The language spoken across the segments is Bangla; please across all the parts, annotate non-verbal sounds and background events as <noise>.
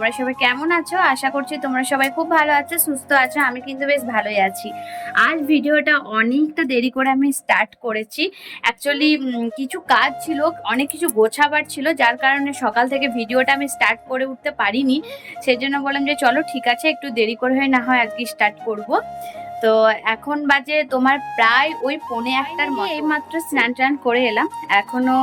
তোমরা সবাই কেমন আছো? আশা করছি তোমরা সবাই খুব ভালো আছো, সুস্থ আছো, আমি কিন্তু বেশ ভালোই আছি। আজ ভিডিওটা অনেকটা দেরি করে আমি স্টার্ট করেছি। অ্যাকচুয়ালি কিছু কাজ ছিল, অনেক কিছু গোছাবার ছিল, যার কারণে সকাল থেকে ভিডিওটা আমি স্টার্ট করে উঠতে পারিনি। সেই জন্য বললাম যে, চলো ঠিক আছে, একটু দেরি করে হয়ে না হয় আজকে স্টার্ট করব। তো এখন বাজে তোমার প্রায় ওই পৌনে একটার মতো। এইমাত্র স্নান টান করে এলাম। এখনও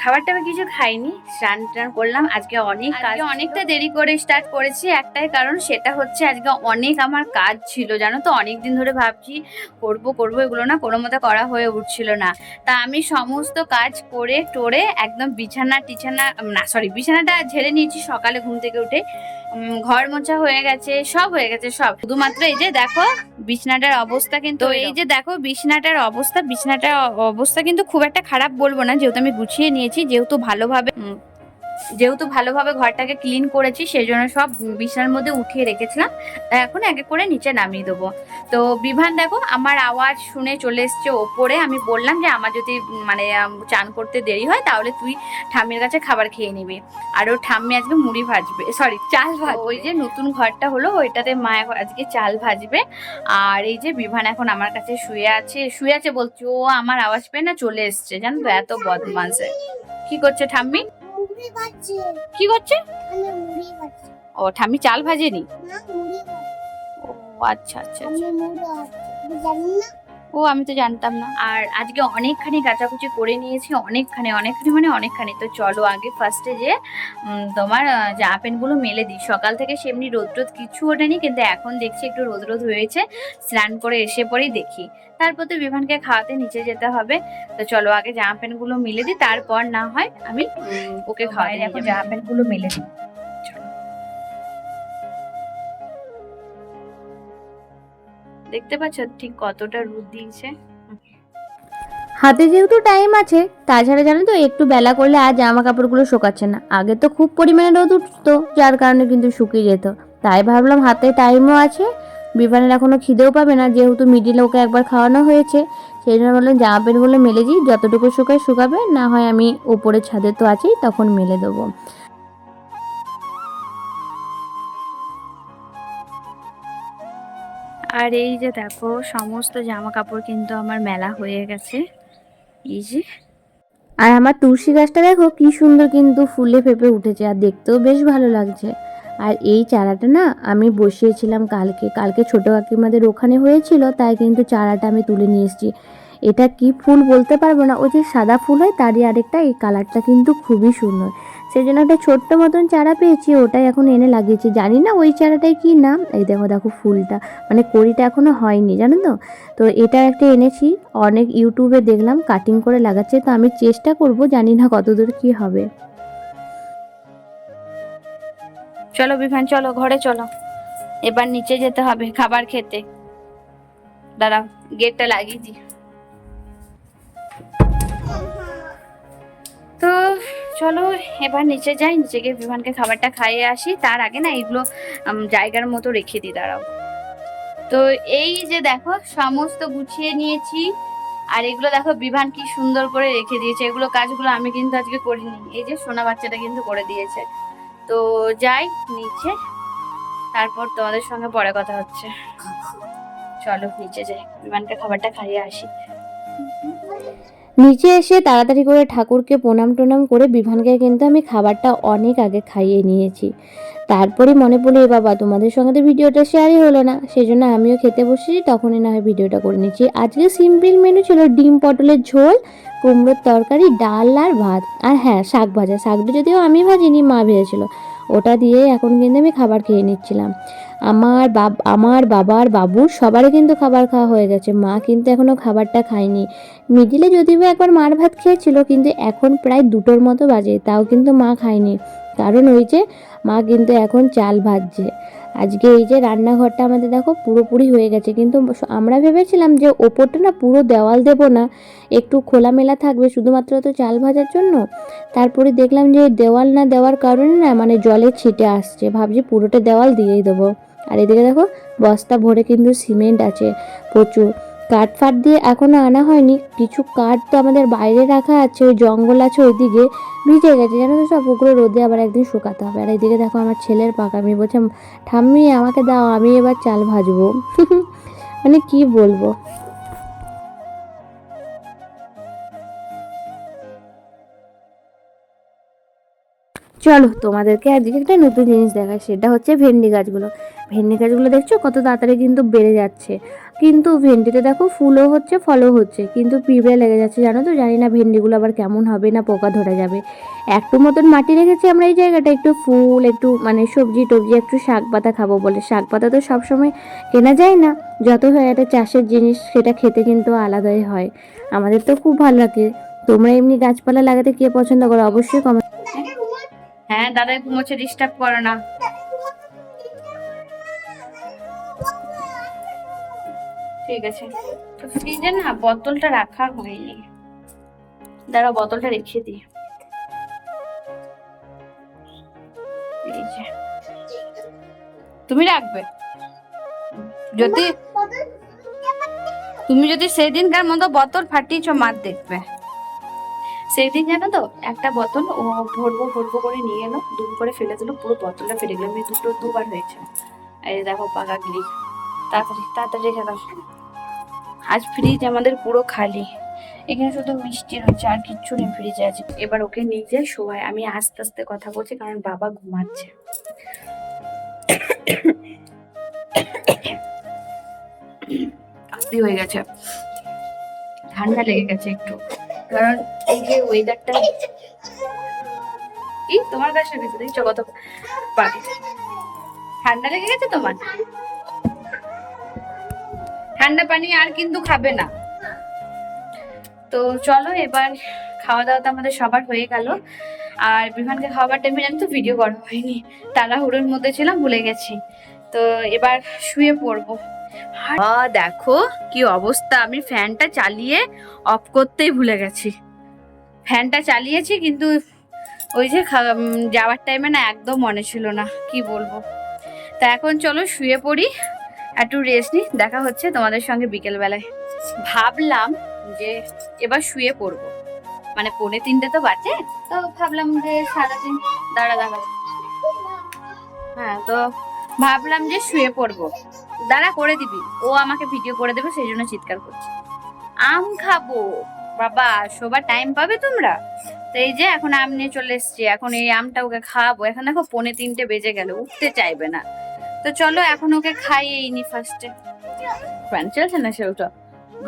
খাবার টাবার কিছু খাইনি স্নান টান করলাম। আজকে অনেক কাজ অনেকটা দেরি করে স্টার্ট করেছি। একটাই কারণ সেটা হচ্ছে আজকে অনেক আমার কাজ ছিল জানো তো? অনেক দিন ধরে ভাবছি করব করব এগুলো না কোনো মতে করা হয়ে উঠছিল না। তা আমি সমস্ত কাজ করে টোরে একদম বিছানা টিছানা না সরি বিছানাটা ঝেড়ে নিয়েছি সকালে ঘুম থেকে উঠে। ঘর মোছা হয়ে গেছে সব হয়ে গেছে সব। শুধুমাত্র এই যে দেখো বিছনাটার অবস্থা কিন্তু এই যে দেখো বিছনাটার অবস্থা বিছনাটার অবস্থা কিন্তু খুব একটা খারাপ বলব না যেহেতু আমি গুছিয়ে নিয়েছি যেহেতু ভালোভাবে যেহেতু ভালোভাবে ঘরটাকে ক্লিন করেছি সেই জন্য সব বিছানার মধ্যে উঠিয়ে রেখেছিলাম। এখন এক এক করে নিচে নামিয়ে দেবো। তো বিভান দেখো, আমার আওয়াজ শুনে চলে এসছে ওপরে। আমি বললাম যে, আমার যদি মানে চান করতে দেরি হয়, তাহলে তুই ঠাম্মির কাছে খাবার খেয়ে নিবি। আর ও ঠাম্মি আজকে মুড়ি ভাজবে সরি চাল ভাজবে। ওই যে নতুন ঘরটা হলো, ওইটাতে মা আজকে চাল ভাজবে। আর এই যে বিভান এখন আমার কাছে শুয়ে আছে শুয়ে আছে বলছি, ও, আমার আওয়াজ পেয়ে না চলে এসছে। জানো এত বদমাসে কি করছে ঠাম্মি? কি করছে? আমি মুড়ি খাচ্ছি ও ঠাম্মি চাল ভাজেনি? না মুড়ি খাচ্ছি ও আচ্ছা আচ্ছা আমি ও আমি তো জানতাম না। আর আজকে অনেকখানি কাচাকুচি করে নিয়েছি অনেকখানি অনেকখানি মানে অনেকখানি। তো চলো আগে ফার্স্টে যে তোমার জামা প্যান্টগুলো মেলে দিই। সকাল থেকে সেমনি রোদ রোদ কিছু ওঠেনি কিন্তু এখন দেখছি একটু রোদ রোদ হয়েছে। স্নান করে এসে পরেই দেখি। তারপর তো বিভানকে খাওয়াতে নিচে যেতে হবে। তো চলো আগে জামা প্যান্টগুলো মেলে দিই তারপর না হয় আমি ওকে খাওয়াই এখন জামা প্যান্টগুলো মেলে দিই। দেখতে পাচ্ছ? ঠিক কতটা রোদ দিয়েছে। হাতে যেহেতু টাইম আছে, তাছাড়া জানো তো, একটু বেলা করলে আর জামা কাপড়গুলো শোকাচ্ছে না। আগে তো খুব পরিমাণে রোদ উঠতো, যার কারণে কিন্তু শুকিয়ে যেত। তাই ভাবলাম হাতে টাইমও আছে বিমানের এখনও খিদেও পাবে না, যেহেতু মিডিলে ওকে একবার খাওয়ানো হয়েছে। সেই জন্য বললাম জামা প্যান্টগুলো মেলে দিই, যতটুকু শুকায় শুকাবে, না হয় আমি ওপরে ছাদে তো আছেই তখন মেলে দেবো। আর এই যে দেখো, সমস্ত জামা কাপড় কিন্তু আমার মেলা হয়ে গেছে। এই যে। আর আমার তুলসী গাছটা দেখো, কি সুন্দর কিন্তু ফুলে ফেপে উঠেছে, আর দেখতেও বেশ ভালো লাগছে। আর এই চারাটা না, আমি বসিয়েছিলাম কালকে। কালকে ছোটো কাকিমাদের ওখানে হয়েছিল, তাই কিন্তু চারাটা আমি তুলে নিয়ে এসেছি। এটা কি ফুল বলতে পারব না, ওই যে সাদা ফুল হয়, তারই আরেকটা, এই কালারটা কিন্তু খুবই সুন্দর। সেই জন্য একটা ছোট্ট মতন চারা পেয়েছি, ওটাই এখন এনে লাগিয়েছি। জানি না ওই চারাটাই কি নাম? এই দেখো দেখো ফুলটা। মানে কড়িটা এখনও হয়নি, জানো তো? তো এটা একটা এনেছি, অনেক ইউটিউবে দেখলাম কাটিং করে লাগাচ্ছে, তো আমি চেষ্টা করব, জানি না কতদূর কি হবে। চলো বিভান, চলো, ঘরে চলো। এবার নিচে যেতে হবে খাবার খেতে। দাঁড়াও, গেটটা লাগিয়ে দিই। চলো, এবার নিচে যাই, নিচে গিয়ে বিমানকে খাবারটা খাইয়ে আসি। তার আগে না এগুলো জায়গার মতো রেখে দিই, দাঁড়াও। তো এই যে দেখো, সমস্ত গুছিয়ে নিয়েছি। আর এগুলো দেখো বিভান কি সুন্দর করে রেখে দিয়েছে। এগুলো কাজগুলো আমি কিন্তু আজকে করিনি। এই যে সোনা বাচ্চাটা কিন্তু করে দিয়েছে। তো যাই, নিচে। তারপর তোমাদের সঙ্গে পরে কথা হচ্ছে। চলো, নিচে যাই, বিমানকে খাবারটা খাইয়ে আসি। নিচে এসে তাড়াতাড়ি করে ঠাকুরকে প্রণাম টনাম করে বিভানকে কিন্তু আমি খাবারটা অনেক আগে খাইয়ে নিয়েছি। তারপরে মনে পড়ে বাবা, তোমাদের সঙ্গে তো ভিডিওটা শেয়ারই হলো না। সেই জন্য আমিও খেতে বসেছি, তখনই না হয় ভিডিওটা করে নিচ্ছি। আজকে সিম্পল মেনু ছিল ডিম পটলের ঝোল, কুমড়োর তরকারি, ডাল আর ভাত। আর হ্যাঁ শাক ভাজা। শাকটা যদিও আমি ভাজিনি, মা ভেজেছিল। ওটা দিয়ে এখন কিন্তু আমি খাবার খেয়ে নিচ্ছিলাম। আমার বাব, আমার বাবার বাবুর সবারই কিন্তু খাবার খাওয়া হয়ে গেছে। মা কিন্তু এখনও খাবারটা খায়নি। মিডিলে যদিও একবার মার ভাত খেয়েছিল, কিন্তু এখন প্রায় দুটোর মতো বাজে, তাও কিন্তু মা খায়নি। কারণ ওই যে মা কিন্তু এখন চাল ভাজছে। আজকে এই যে রান্নাঘরটা আমাদের দেখো পুরোপুরি হয়ে গেছে, কিন্তু আমরা ভেবেছিলাম যে ওপরটা না পুরো দেওয়াল দেব না, একটু খোলামেলা থাকবে শুধুমাত্র তো চাল ভাজার জন্য। তারপরে দেখলাম যে দেওয়াল না দেওয়ার কারণে না মানে জলে ছিটে আসছে, ভাবছি পুরোটা দেওয়াল দিয়েই দেবো। আর এদিকে দেখো বস্তা ভরে কিন্তু সিমেন্ট আছে প্রচুর। কাঠ ফাট দিয়ে এখনও আনা হয়নি। কিছু কাঠ তো আমাদের বাইরে রাখা আছে, ওই জঙ্গল আছে ওইদিকে ভিজে গেছে। জানো তো সব ওগুলো রোদে আবার একদিন শুকাতে হবে। আর এইদিকে দেখো আমার ছেলের পাকামি বলছে, ঠাম্মি, আমাকে দাও, আমি এবার চাল ভাজবো। <laughs> মানে কি বলব? চলো, তোমাদেরকে আজকে একটা নতুন জিনিস দেখায় সেটা হচ্ছে ভেন্ডি গাছগুলো। ভেন্ডি গাছগুলো দেখছ? কত তাড়াতাড়ি কিন্তু বেড়ে যাচ্ছে। কিন্তু ভেন্ডিতে দেখো ফুলও হচ্ছে, ফলও হচ্ছে। কিন্তু পিঁপড়ে লেগে যাচ্ছে, জানো তো? জানি না ভেন্ডিগুলো আবার কেমন হবে না পোকা ধরে যাবে। একটু মতন মাটি রেখেছি আমরা এই জায়গাটা, একটু ফুল, একটু মানে সবজি টবজি, একটু শাক পাতা খাব বলে। শাক পাতা তো সবসময় কেনা যায় না, যত হয় একটা চাষের জিনিস, সেটা খেতে কিন্তু আলাদাই হয়। আমাদের তো খুব ভালো লাগে। তোমরা এমনি গাছপালা লাগাতে কে পছন্দ করো? অবশ্যই কমেন্ট হ্যাঁ দাদা ঘুমোচ্ছে ডিস্টার্ব করো না। ঠিক আছে। ফ্রিজে না বোতলটা রাখা হয়নি। দাঁড়াও, বোতলটা রেখে দিই। তুমি রাখবে? যদি তুমি যদি সেই সেদিনকার মতো বোতল ফাটিয়েছো, মার দেখবে। সেদিন জানো তো, একটা বোতল ও ভরবো ভরবো করে নিয়ে এলো, দুম করে ফেলে দিল, পুরো বোতলটা ফেলে গেলো। আমি দুটো দুবার হয়েছে। এই দেখো পাকা গিরি তাড়াতাড়ি তাড়াতাড়ি রেখে দাও আজ ফ্রিজ আমাদের পুরো খালি। এখানে শুধু মিষ্টি রয়েছে, আর কিচ্ছু নেই ফ্রিজে আছে এবার ওকে নিয়ে যাই শোয়াই আমি আস্তে আস্তে কথা বলছি, কারণ বাবা ঘুমাচ্ছে। হয়ে গেছে। ঠান্ডা লেগে গেছে একটু। কারণ এই যে ওয়েদারটা কি তোমার কাছে গেছে দেখছ কত ঠান্ডা লেগে গেছে তোমার? ঠান্ডা পানি আর কিন্তু খাবে না। তো চলো এবার খাওয়া দাওয়া তো আমাদের সবার হয়ে গেল। আর বিমানকে খাওয়ার টাইমে জানি তো ভিডিও করা হয়নি। তাড়াহুড়োর মধ্যে ছিলাম ভুলে গেছি। তো এবার শুয়ে পড়ব। দেখো কি অবস্থা। আমি ফ্যানটা চালিয়ে অফ করতেই ভুলে গেছি। ফ্যানটা চালিয়েছি কিন্তু ওই যে যাওয়ার টাইমে না একদম মনে ছিল না। কি বলব? তা এখন চলো শুয়ে পড়ি। একটু রেস্ট নিই, দেখা হচ্ছে তোমাদের সঙ্গে বিকেলবেলায়। ভাবলাম যে এবার শুয়ে পড়ব। মানে পৌনে তিনটে তো বাজে, তো ভাবলাম যে সারাদিন দাঁড়া দাঁড়া। হ্যাঁ তো ভাবলাম যে শুয়ে পড়ব। দাঁড়া করে দিবি, ও আমাকে ভিডিও করে দেবে, সেই জন্য চিৎকার করছে। আম খাব, বাবা সবার টাইম পাবে তোমরা? তো এই যে এখন আম নিয়ে চলে এসছি, এখন এই আমটা ওকে খাওয়াবো। এখন দেখো পৌনে তিনটে বেজে গেল, উঠতে চাইবে না। তো চলো এখন ওকে খাইয়েই নি ফার্স্টে ফ্যান চলছে না সে ওটা?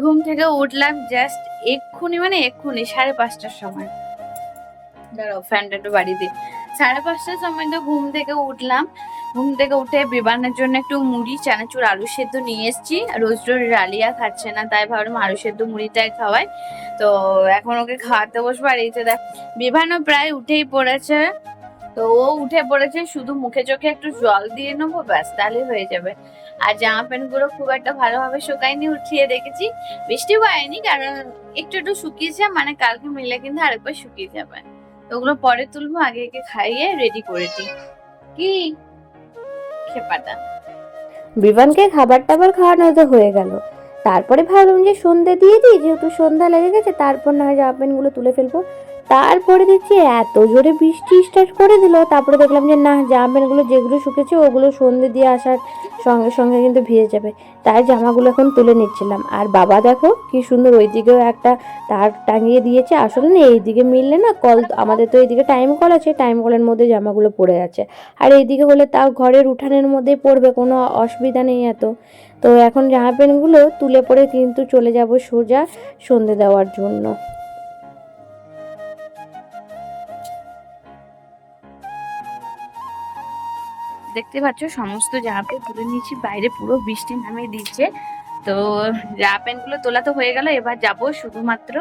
ঘুম থেকে উঠলাম জাস্ট এক্ষুনি মানে এক্ষুনি সাড়ে পাঁচটার সময়। দাঁড়াও ফ্যানটা একটু বাড়ি দিই। সাড়ে পাঁচটার সময় তো ঘুম থেকে উঠলাম। ঘুম থেকে উঠে বিমানের জন্য একটু মুড়ি চানাচুর আলু সেদ্ধ নিয়ে এসেছি। রোজ রোজ রালিয়া খাচ্ছে না তাই ভাবলাম আলু সেদ্ধ মুড়িটাই খাওয়াই। তো এখন ওকে খাওয়াতে বসবো। আর এই যে দেখ বিভানও প্রায় উঠেই পড়েছে। তো ও উঠে পড়েছে, শুধু মুখে চোখে একটু জল দিয়ে নেব, ব্যাস তাহলে হয়ে যাবে। আর জামা প্যান্টগুলো খুব একটা ভালোভাবে শুকায়নি, উঠিয়ে দেখেছি। বৃষ্টি হয়নি, কারণ একটু একটু শুকিয়েছে মানে কালকে মিলে কিন্তু আরেকবার শুকিয়ে যাবে। তো ওগুলো পরে তুলবো, আগে একে খাইয়ে রেডি করে দিই। কি খেপাটা। বিভানকে খাবার টাবার খাওয়ানো তো হয়ে গেল। তারপরে ভাবলাম যে সন্ধ্যা দিয়ে দিই, যেহেতু সন্ধ্যা লেগে গেছে, তারপর না হয় জামা প্যান্টগুলো তুলে ফেলব। তারপরে দেখছি এত জোরে বৃষ্টি স্টার্ট করে দিল। তারপরে দেখলাম যে, না জামা প্যান্টগুলো যেগুলো শুকেছে, ওগুলো সন্ধ্যে দিয়ে আসার সঙ্গে সঙ্গে কিন্তু ভিজে যাবে। তাই জামাগুলো এখন তুলে নিচ্ছিলাম। আর বাবা, দেখো, কি সুন্দর ওই দিকেও একটা তার টাঙিয়ে দিয়েছে। আসলে না, এইদিকে মিললে না, কল, আমাদের তো এইদিকে টাইম কল আছে টাইম কলের মধ্যে জামাগুলো পড়ে আছে আর এইদিকে হলে তাও ঘরের উঠানের মধ্যে পড়বে, কোনো অসুবিধা নেই এত। তো এখন জামা প্যান্টগুলো তুলে পরে কিন্তু চলে যাব সোজা সন্ধে দেওয়ার জন্য। দেখতে পাচ্ছ, সমস্ত জামা প্যান্ট তুলে নিয়েছি, বাইরে পুরো বৃষ্টি নামিয়ে দিচ্ছে। তো জামা প্যান্টগুলো তোলা তো হয়ে গেল, এবার যাব শুধুমাত্র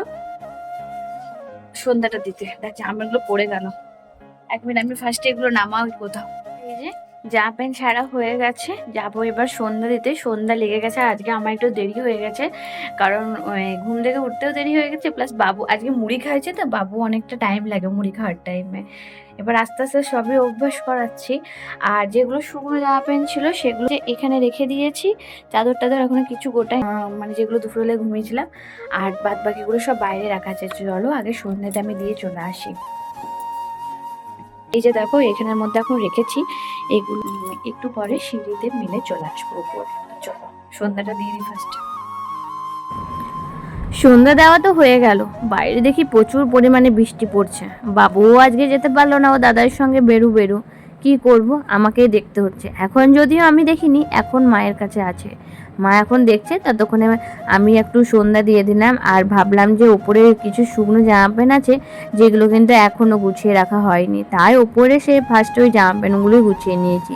সন্ধ্যাটা দিতে। জামা প্যান্টগুলো পড়ে গেল। এক মিনিট, আমি ফার্স্টে এগুলো নামাও কোথাও। জামা প্যান্ট ছাড়া হয়ে গেছে। যাব এবার সন্ধ্যা দিতে। সন্ধ্যা লেগে গেছে আজকে আমার একটু দেরি হয়ে গেছে। কারণ ঘুম থেকে উঠতেও দেরি হয়ে গেছে। প্লাস বাবু, আজকে মুড়ি খাইছে তো বাবু অনেকটা টাইম লাগে মুড়ি খাওয়ার টাইমে এবার আস্তে আস্তে সবই অভ্যাস করাচ্ছি। আর যেগুলো শুকনো জামা প্যান্ট ছিল সেগুলো এখানে রেখে দিয়েছি। চাদর টাদর এখনও কিছু গোটাই মানে যেগুলো দুপুর দুপুরবেলায় ঘুমিয়েছিলাম। আর বাদ বাকিগুলো সব বাইরে রাখা আছে। চলো আগে সন্ধ্যাটা আমি দিয়ে চলে আসি। এই যে দেখো, এখানের মধ্যে এখন রেখেছি। এগুলো একটু পরে সিঁড়িতে মিলে চলে আসব উপরে। চলো, সন্ধ্যাটা দিয়ে দিই ফার্স্ট সন্ধ্যা দেওয়া তো হয়ে গেল। বাইরে দেখি প্রচুর পরিমাণে বৃষ্টি পড়ছে। বাবুও আজকে যেতে পারল না, ও দাদার সঙ্গে বেরু বেরু। কি করব? আমাকেই দেখতে হচ্ছে। এখন যদিও আমি দেখিনি, এখন মায়ের কাছে আছে। মা এখন দেখছে, ততক্ষণে আমি একটু সন্ধ্যা দিয়ে দিলাম আর ভাবলাম যে ওপরে কিছু শুকনো জামা প্যান্ট আছে, যেগুলো কিন্তু এখনও গুছিয়ে রাখা হয়নি। তাই ওপরে সে ফার্স্ট ওই জামা প্যান্টগুলোই গুছিয়ে নিয়েছি।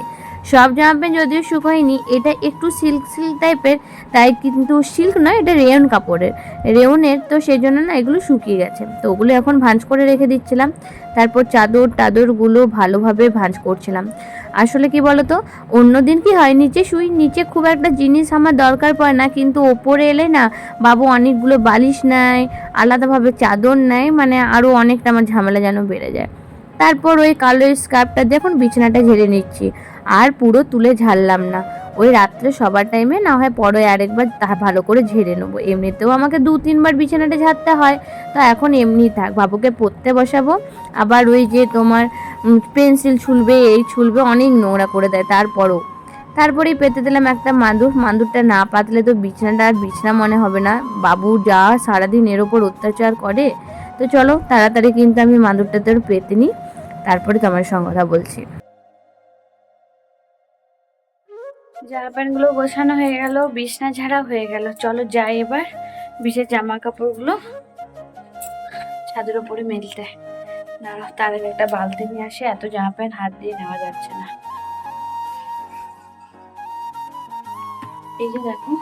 সব জামা প্যান্ট যদিও শুকায়নি, এটা একটু সিল্ক সিল্ক টাইপের তাই কিন্তু সিল্ক নয়, এটা রেয়ন কাপড়ের। রেওনের তো সেই জন্য না এগুলো শুকিয়ে গেছে। তো ওগুলো এখন ভাঁজ করে রেখে দিচ্ছিলাম। তারপর চাদর টাদরগুলো ভালোভাবে ভাঁজ করছিলাম। আসলে কি বলতো অন্য দিন কি হয়, নিচে শুই, নিচে খুব একটা জিনিস আমার দরকার পড়ে না, কিন্তু ওপরে এলে না বাবু অনেকগুলো বালিশ নেয়, আলাদাভাবে চাদর নেয় মানে আরও অনেকটা আমার ঝামেলা যেন বেড়ে যায়। তারপর ওই কালো স্কার্ফটা দিয়ে এখন বিছানাটা ঝেড়ে নিচ্ছি। আর পুরো তুলে ঝাড়লাম না। ওই রাত্রে সবার টাইমে না হয় পরে আরেকবার তা ভালো করে ঝেড়ে নেব। এমনিতেও আমাকে দু তিনবার বিছানাটা ঝাড়তে হয়। তো এখন এমনি থাক, বাবুকে পড়তে বসাবো। আবার ওই যে তোমার পেন্সিল ছুলবে, এই ছুলবে, অনেক নোংরা করে দেয় তারপরও। তারপরেই পেতে দিলাম একটা মাদুর। মাদুরটা না পাতলে তো বিছানাটা আর বিছানা মনে হবে না। বাবু যা সারাদিন এর ওপর অত্যাচার করে। তো চলো, তাড়াতাড়ি কিন্তু আমি মাদুরটাতে পেতে নিই তারপরে তোমার সঙ্গে কথা বলছি। জামা প্যান্টগুলো গোছানো হয়ে গেল, বিছনা ঝাড়া হয়ে গেল। চলো যাই এবার বিশেষ জামা কাপড়গুলো ছাদের ওপরে মেলতে। দাঁড়াও তার একটা বালতি নিয়ে আসে, এত জামা প্যান্ট হাত দিয়ে নেওয়া যাচ্ছে না। এই যে দেখো,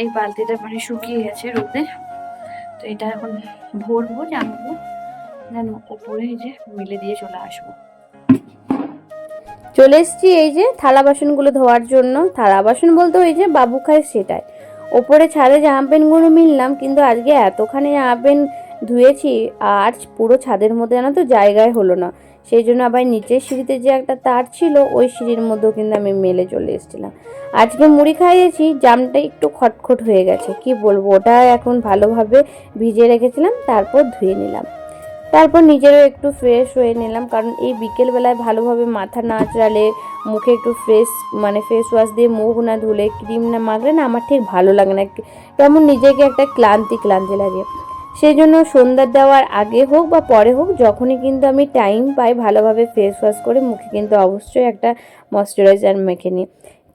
এই বালতিটা মানে শুকিয়ে গেছে রোদে। তো এটা এখন ভরবো জামাবো দেন ওপরে যে মেলে দিয়ে চলে আসব। চলে এসেছি এই যে থালা বাসনগুলো ধোয়ার জন্য। থালা বাসন বলতে ওই যে বাবু খায় সেটাই। ওপরে ছাদে জামা প্যান্টগুলো মিললাম, কিন্তু আজকে এতখানি জামা প্যান্ট ধুয়েছি আর পুরো ছাদের মধ্যে জানো তো জায়গায় হলো না। সেই জন্য আবার নিচের সিঁড়িতে যে একটা তার ছিল, ওই সিঁড়ির মধ্যেও কিন্তু আমি মেলে চলে এসেছিলাম। আজকে মুড়ি খাইয়েছি, জামটা একটু খটখট হয়ে গেছে, কি বলব? ওটা এখন ভালোভাবে ভিজে রেখেছিলাম, তারপর ধুয়ে নিলাম। তারপর নিজেরও একটু ফ্রেশ হয়ে নিলাম, কারণ এই বিকেলবেলায় ভালোভাবে মাথা না আঁচড়ালে মুখে একটু ফ্রেশ মানে ফেস ওয়াশ দিয়ে মুখ না ধুলে ক্রিম না মাখলে না আমার ঠিক ভালো লাগে না। কেমন নিজেকে একটা ক্লান্তি ক্লান্তি লাগে। সেই জন্য সন্ধ্যা দেওয়ার আগে হোক বা পরে হোক, যখনই কিন্তু আমি টাইম পাই ভালোভাবে ফেস ওয়াশ করে, মুখে কিন্তু অবশ্যই একটা ময়শ্চারাইজার মেখে নিই।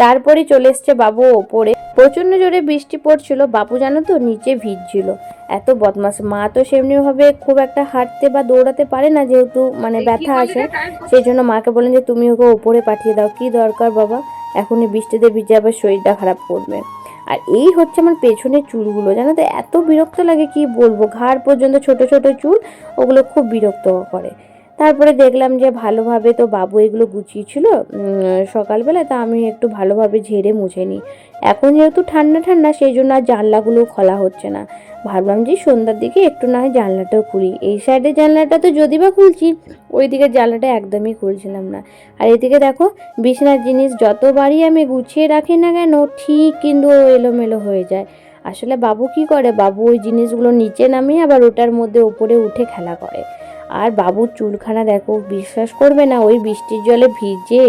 তারপরে চলে এসছে বাবু ওপরে। প্রচণ্ড জোরে বৃষ্টি পড়ছিল। বাবু জানো তো নিচে ভিজছিল। এত বদমাস মা তো সেমনিভাবে খুব একটা হাঁটতে বা দৌড়াতে পারে না যেহেতু মানে ব্যথা আছে। সেই জন্য মাকে বলেন যে তুমি ওকে ওপরে পাঠিয়ে দাও। কি দরকার বাবা? এখনই বৃষ্টিতে ভিজে আবার শরীরটা খারাপ করবে। আর এই হচ্ছে আমার পেছনের চুলগুলো। জানো তো এত বিরক্ত লাগে কি বলব? ঘাড় পর্যন্ত ছোট ছোট চুল ওগুলো খুব বিরক্ত করে। তারপরে দেখলাম যে ভালোভাবে তো বাবু এগুলো গুছিয়েছিল সকালবেলা তা আমি একটু ভালোভাবে ঝেড়ে মুছে নিই। এখন যেহেতু ঠান্ডা ঠান্ডা সেই জন্য আর জানলাগুলো খোলা হচ্ছে না। ভাবলাম যে সন্ধ্যার দিকে একটু না হয় জানলাটাও খুলি। এই সাইডে জানলাটা তো যদি বা খুলছি ওই দিকের জানলাটা একদমই খুলছিলাম না। আর এদিকে দেখো, বিছানার জিনিস যতবারই আমি গুছিয়ে রাখি না কেন, ঠিক কিন্তু ও এলোমেলো হয়ে যায়। আসলে বাবু কি করে? বাবু ওই জিনিসগুলো নিচে নামিয়ে আবার ওটার মধ্যে ওপরে উঠে খেলা করে। আর বাবুর চুলখানা দেখো, বিশ্বাস করবে না, ওই বৃষ্টির জলে ভিজে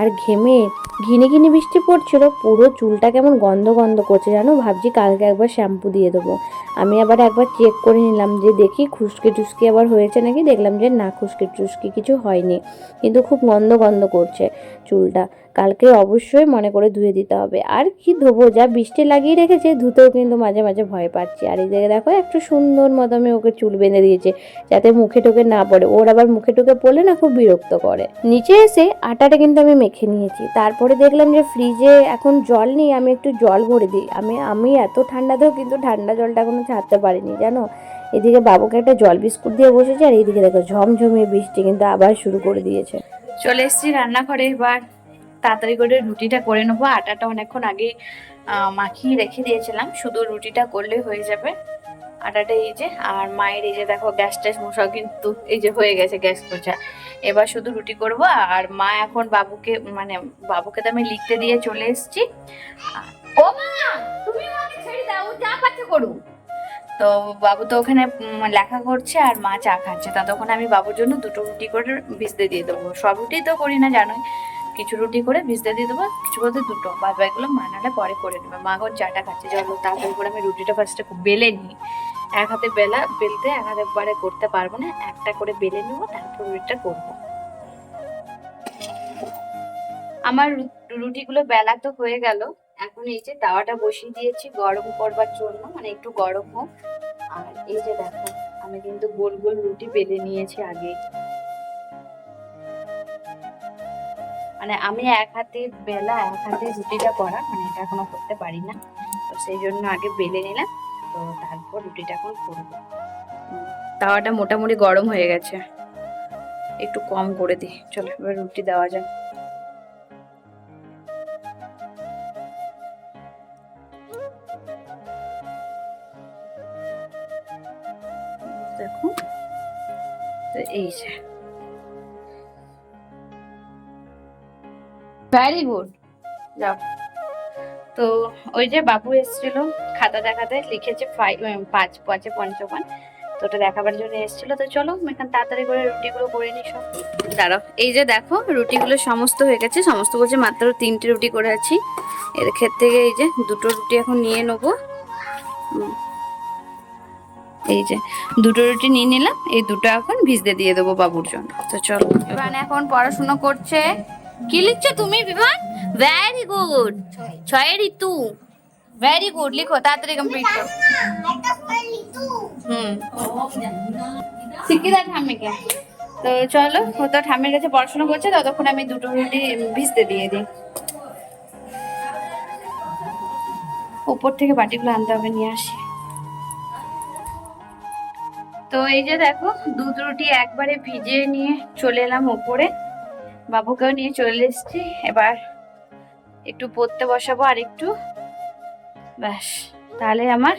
আর ঘেমে ঘিনে ঘিনে বৃষ্টি পড়ছিল, পুরো চুলটা কেমন গন্ধ গন্ধ করছে জানো? ভাবছি কালকে একবার শ্যাম্পু দিয়ে দেবো। আমি আবার একবার চেক করে নিলাম যে দেখি খুশকি টুসকি আবার হয়েছে নাকি? দেখলাম যে না, খুশকি টুসকি কিছু হয়নি, কিন্তু খুব গন্ধ গন্ধ করছে চুলটা। কালকে অবশ্যই মনে করে ধুয়ে দিতে হবে। আর কি ধোবো, যা বৃষ্টি লাগিয়ে রেখেছে, ধুতেও কিন্তু মাঝে মাঝে ভয় পাচ্ছি। আর এই জায়গায় দেখো, একটু সুন্দর মতো আমি ওকে চুল বেঁধে দিয়েছে, যাতে মুখে টুকে না পড়ে। ওর আবার মুখে টুকে পড়লে না খুব বিরক্ত করে। নিচে এসে আটাটা কিন্তু আমি মেখে নিয়েছি। তারপরে দেখলাম যে ফ্রিজে এখন জল নেই, আমি একটু জল ভরে দিই। আমি আমি এত ঠান্ডাতেও কিন্তু ঠান্ডা জলটা এখনও ছাড়তে পারিনি, জানো? এদিকে বাবুকে একটা জল বিস্কুট দিয়ে বসেছে, আর এইদিকে দেখো ঝমঝমিয়ে বৃষ্টি কিন্তু আবার শুরু করে দিয়েছে। চলে এসেছি রান্নাঘরে এবার। তাড়াতাড়ি করে রুটিটা করে নেব। আটাটা অনেকক্ষণ আগে মাখিয়ে রেখে দিয়েছিলাম। শুধু রুটিটা করলে হয়ে যাবে। আটাটা এই যে আর মায়ের এই যে দেখো গ্যাস ট্যাস মশাও কিন্তু এই যে হয়ে গেছে গ্যাস পোছা এবার শুধু রুটি করব আর মা এখন বাবুকে মানে বাবুকে তো আমি লিখতে দিয়ে চলে এসেছি। ও মা তুমি আমাকে ছেড়ে দাও চা পাচ্ছে করুক। তো বাবু তো ওখানে লেখা করছে আর মা চা খাচ্ছে। ততক্ষণ আমি বাবুর জন্য দুটো রুটি করে ভিজতে দিয়ে দেবো। সব রুটি তো করি না জানোই। কিছু রুটি করে ভিজতে দিয়ে দেবো, কিছু বলতে দুটো। বাদ বাকিগুলো মা নাহলে পরে করে নেবে। মা এখন চাটা খাচ্ছে। চলো তাড়াতাড়ি করে আমি রুটিটা ফার্স্টে বেলে নিই। এক হাতে বেলা, বেলতে এক হাতে পরে করতে পারব না। একটা করে বেলে নেব, তারপর রুটিটা করব। আমার রুটিগুলো বেলা তো হয়ে গেল। এখন এই যে তাওয়াটা বসিয়ে দিয়েছি গরম করবার জন্য মানে একটু গরম হোক। আর এই যে দেখো, আমি কিন্তু গোল গোল রুটি বেলে নিয়েছি আগে। মানে আমি এক হাতে বেলা, এক হাতে রুটিটা করা মানে এটা এখনও করতে পারি না। তো সেই জন্য আগে বেলে নিলাম, তো তারপর রুটিটা এখন করব। তাওয়াটা মোটামুটি গরম হয়ে গেছে। একটু কম করে দিই। চলো, এবার রুটি দেওয়া যাক। দেখো এই যে। ভেরি গুড যাও। তো ওই যে বাবু এসেছিল খাতা দেখাতে লিখেছে পাঁচ পাঁচে পঞ্চপান। তো ওটা দেখাবার জন্য এসেছিল। তো চলো এখানে তাড়াতাড়ি করে রুটিগুলো করে নি সব। দাঁড়াও এই যে দেখো রুটিগুলো সমস্ত হয়ে গেছে। সমস্ত বলছে মাত্র তিনটে রুটি করে আছি। এর ক্ষেত্রে এই যে দুটো রুটি এখন নিয়ে নেব। এই যে দুটো রুটি নিয়ে নিলাম। এই দুটো এখন ভিজতে দিয়ে দেবো বাবুর জন্য। তো চলো। এখন পড়াশোনা করছে। কি লিখছো তুমি বিভান? ভেরি গুড ছয়। ঋতু। ভেরি গুড লিখো তাড়াতাড়ি কমপ্লিট করো। হুম। দেয় ঠাম্মিকে। তো চলো ও তো ঠাম্মির কাছে পড়াশোনা করছে ততক্ষণ আমি দুটো রুটি ভিজতে দিয়ে দিই। উপর থেকে বাটিগুলো আনতে হবে নিয়ে আসি। তো এই যে দেখো দুধ রুটি একবারে ভিজিয়ে নিয়ে চলে এলাম ওপরে। বাবুকেও নিয়ে চলে এসেছি। এবার একটু পড়তে বসাবো আর একটু। ব্যাস, তাহলে আমার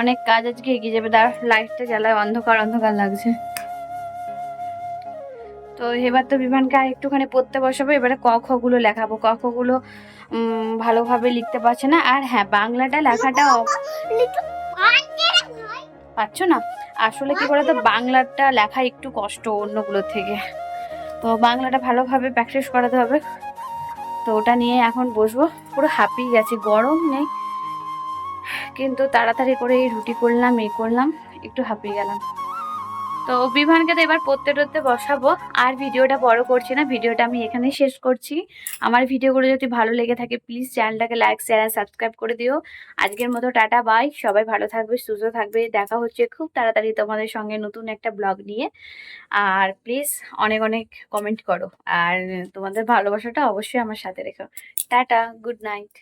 অনেক কাজ আজকে এগিয়ে যাবে। তার লাইটটা জ্বালায় অন্ধকার অন্ধকার লাগছে। তো এবার তো বিমানকে আর একটুখানি পড়তে বসাবো। এবারে ক খ গুলো লেখাবো। ক খ গুলো ভালোভাবে লিখতে পারছে না। আর হ্যাঁ বাংলাটা লেখাটা পাচ্ছ না? আসলে কি বলতো, বাংলাটা লেখা একটু কষ্ট অন্যগুলোর থেকে। তো বাংলাটা ভালোভাবে প্র্যাকটিস করাতে হবে। তো ওটা নিয়ে এখন বসবো। পুরো হাঁপিয়ে গেছি, গরম নেই। কিন্তু তাড়াতাড়ি করে এই রুটি করলাম এই করলাম, একটু হাঁপিয়ে গেলাম। তো বিভানকে তো এবার পড়তে টরতে বসাবো। আর ভিডিওটা বড় করছি না, ভিডিওটা আমি এখানেই শেষ করছি। আমার ভিডিওগুলো যদি ভালো লেগে থাকে প্লিজ চ্যানেলটাকে লাইক শেয়ার আর সাবস্ক্রাইব করে দিও। আজকের মতো টাটা বাই সবাই ভালো থাকবে, সুস্থ থাকবে। দেখা হচ্ছে খুব তাড়াতাড়ি তোমাদের সঙ্গে নতুন একটা ব্লগ নিয়ে। আর প্লিজ অনেক অনেক কমেন্ট করো। আর তোমাদের ভালোবাসাটা অবশ্যই আমার সাথে রেখো। Tata good night